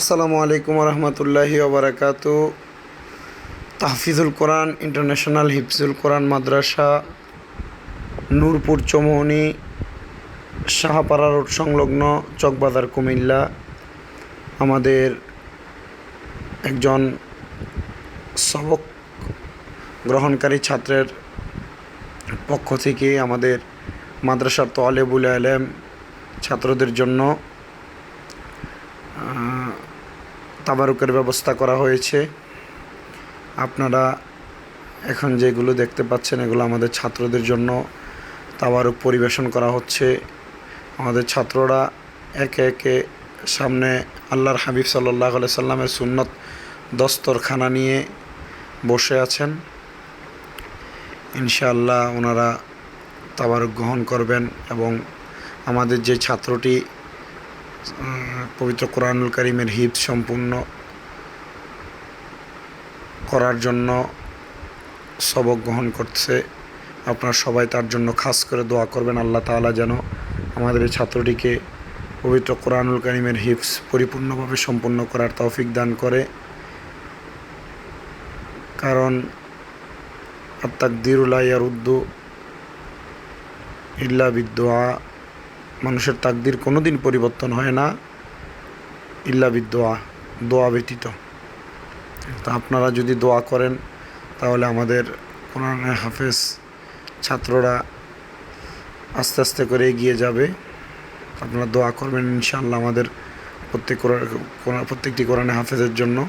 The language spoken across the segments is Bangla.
আসসালামু আলাইকুম রহমতুল্লাহি ওবরাকাত। তাহফিজুল কোরআন ইন্টারন্যাশনাল হিফজুল কোরআন মাদ্রাসা, নূরপুর চৌমোহনী, শাহপাড়া রোড সংলগ্ন চকবাজার কুমিল্লা। আমাদের একজন সবক গ্রহণকারী ছাত্রের পক্ষ থেকে আমাদের মাদ্রাসার তোয়ালেবুল আলেম ছাত্রদের জন্য তাবারুকের ব্যবস্থা করা হয়েছে। আপনারা এখন যেগুলো দেখতে পাচ্ছেন, এগুলো আমাদের ছাত্রদের জন্য তাবারুক পরিবেশন করা হচ্ছে। আমাদের ছাত্ররা একে একে সামনে আল্লাহর হাবিব সাল্লাহ সাল্লামের সুন্নত দস্তরখানা নিয়ে বসে আছেন। ইনশাআল্লাহ ওনারা তাবারুক গ্রহণ করবেন এবং আমাদের যে ছাত্রটি পবিত্র কোরআনুল করিমের হিত সম্পূর্ণ করার জন্য সবক গ্রহণ করছে। আপনারা সবাই তার জন্য খাস করে দোয়া করবেন। আল্লাহ তাআলা যেন আমাদের এই ছাত্রটিকে পবিত্র কোরআনুল করিমের হিফস পরিপূর্ণভাবে সম্পন্ন করার তৌফিক দান করে। কারণ আত্মাকদিরুল্লাহ ইয়ারুদ্দু ইল্লা বিদোয়া মানুষের তাকদির কোনো দিন পরিবর্তন হয় না। ইল্লা বিদোয়া দোয়া ব্যতীত। তা আপনারা যদি দোয়া করেন, তাহলে আমাদের কোরআনে হাফেজ ছাত্ররা আস্তে আস্তে করে এগিয়ে যাবে। আপনারা দোয়া করবেন ইনশাআল্লাহ আমাদের প্রত্যেক কোরআন- প্রত্যেকটি কোরআনে হাফেজের জন্য।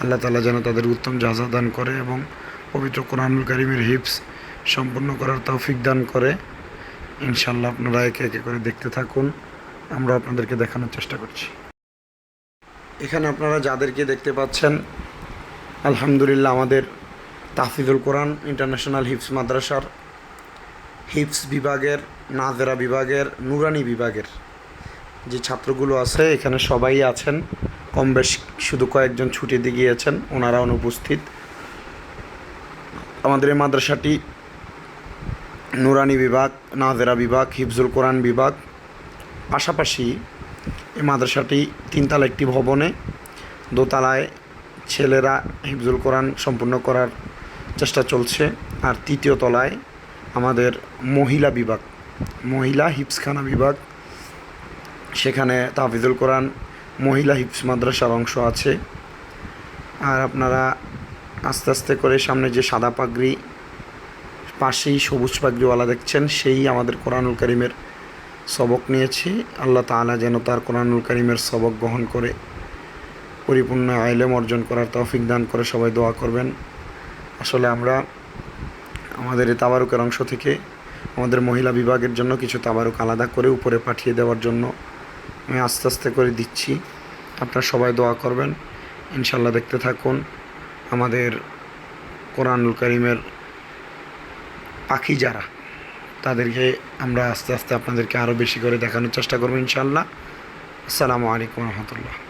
আল্লাহ তালা যেন তাদের উত্তম জাজা দান করে এবং পবিত্র কোরআনুল করিমের হিপস সম্পূর্ণ করার তৌফিক দান করে। ইনশাল্লাহ আপনারা একে একে করে দেখতে থাকুন। আমরা আপনাদেরকে দেখানোর চেষ্টা করছি। এখানে আপনারা যাদেরকে দেখতে পাচ্ছেন, আলহামদুলিল্লাহ আমাদের তাহফিজুল কোরআন ইন্টারন্যাশনাল হিপস মাদ্রাসার হিপস বিভাগের, নাজেরা বিভাগের, নুরানি বিভাগের যে ছাত্রগুলো আছে, এখানে সবাই আছেন। কম বেশ শুধু কয়েকজন ছুটিতে গিয়েছেন ওনারা অনুপস্থিত। আমাদের এই মাদ্রাসাটি নুরানি বিভাগ, নাজেরা বিভাগ, হিফজুল কোরআন বিভাগ। পাশাপাশি এই মাদ্রাসাটি তিনতলা একটি ভবনে দোতলায় ছেলেরা হিফজুল কোরআন সম্পূর্ণ করার চেষ্টা চলছে। আর তৃতীয় তলায় আমাদের মহিলা বিভাগ, মহিলা হিপসখানা বিভাগ। সেখানে তাফিজুল কোরআন মহিলা হিপস মাদ্রাসার অংশ আছে। আর আপনারা আস্তে আস্তে করে সামনে যে সাদা পাগড়ি পাশেই সবুজ পাগড়িওয়ালা দেখছেন, সেই আমাদের কোরআনুল করিমের সবক নিয়েছি। আল্লাহ তাআলা যেন তার কোরআনুল করিমের সবক গ্রহণ করে, পরিপূর্ণ আইলেম অর্জন করার তৌফিক দান করে সবাই দোয়া করবেন। আসলে আমরা আমাদের এই তাবারুকের অংশ থেকে আমাদের মহিলা বিভাগের জন্য কিছু তাবারুক আলাদা করে উপরে পাঠিয়ে দেওয়ার জন্য আমি আস্তে আস্তে করে দিচ্ছি। আপনারা সবাই দোয়া করবেন। ইনশাল্লাহ দেখতে থাকুন আমাদের কোরআনুল করিমের পাখি যারা, তাদেরকে আমরা আস্তে আস্তে আপনাদেরকে আরও বেশি করে দেখানোর চেষ্টা করব ইনশাল্লাহ আসসালামু আলাইকুম রহমতুল্লাহ।